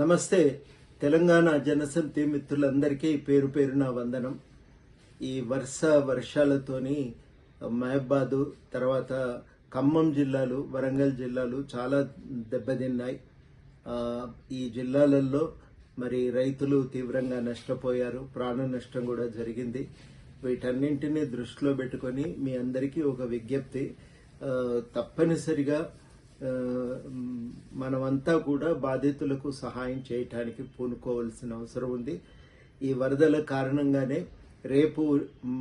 నమస్తే తెలంగాణ జనసమితి మిత్రులందరికీ పేరు పేరున వందనం. ఈ వర్ష వర్షాలతోని మహబాదు తర్వాత ఖమ్మం జిల్లాలు వరంగల్ జిల్లాలు చాలా దెబ్బతిన్నాయి. ఈ జిల్లాలలో మరి రైతులు తీవ్రంగా నష్టపోయారు. ప్రాణ నష్టం కూడా జరిగింది. వీటన్నింటినీ దృష్టిలో పెట్టుకొని మీ అందరికీ ఒక విజ్ఞప్తి. తప్పనిసరిగా మనమంతా కూడా బాధితులకు సహాయం చేయటానికి పూనుకోవాల్సిన అవసరం ఉంది. ఈ వరదల కారణంగానే రేపు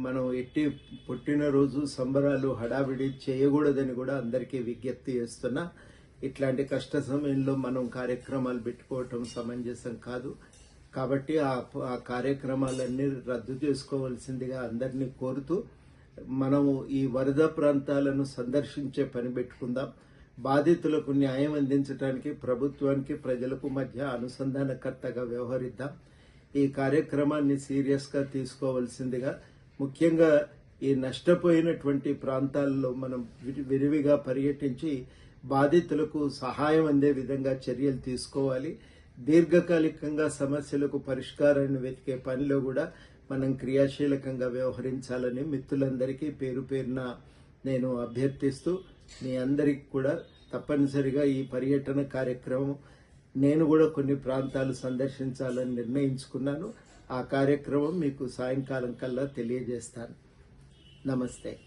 మనం ఎట్టి పుట్టినరోజు సంబరాలు హడావిడి చేయకూడదని కూడా అందరికీ విజ్ఞప్తి చేస్తున్నా. ఇట్లాంటి కష్ట సమయంలో మనం కార్యక్రమాలు పెట్టుకోవటం సమంజసం కాదు. కాబట్టి ఆ ఆ కార్యక్రమాలన్నీ రద్దు చేసుకోవాల్సిందిగా అందరినీ కోరుతూ మనము ఈ వరద ప్రాంతాలను సందర్శించే పని పెట్టుకుందాం. బాధితులకు న్యాయం అందించడానికి ప్రభుత్వానికి ప్రజలకు మధ్య అనుసంధానకర్తగా వ్యవహరిద్దాం. ఈ కార్యక్రమాన్ని సీరియస్గా తీసుకోవాల్సిందిగా ముఖ్యంగా ఈ నష్టపోయినటువంటి ప్రాంతాల్లో మనం విరివిగా పర్యటించి బాధితులకు సహాయం అందే విధంగా చర్యలు తీసుకోవాలి. దీర్ఘకాలికంగా సమస్యలకు పరిష్కారాన్ని వెతికే పనిలో కూడా మనం క్రియాశీలకంగా వ్యవహరించాలని మిత్రులందరికీ పేరు పేరున నేను అభ్యర్థిస్తూ మీ అందరికి కూడా తప్పనిసరిగా ఈ పర్యటన కార్యక్రమం నేను కూడా కొన్ని ప్రాంతాలు సందర్శించాలని నిర్ణయించుకున్నాను. ఆ కార్యక్రమం మీకు సాయంకాలం కల్లా తెలియజేస్తాను. నమస్తే.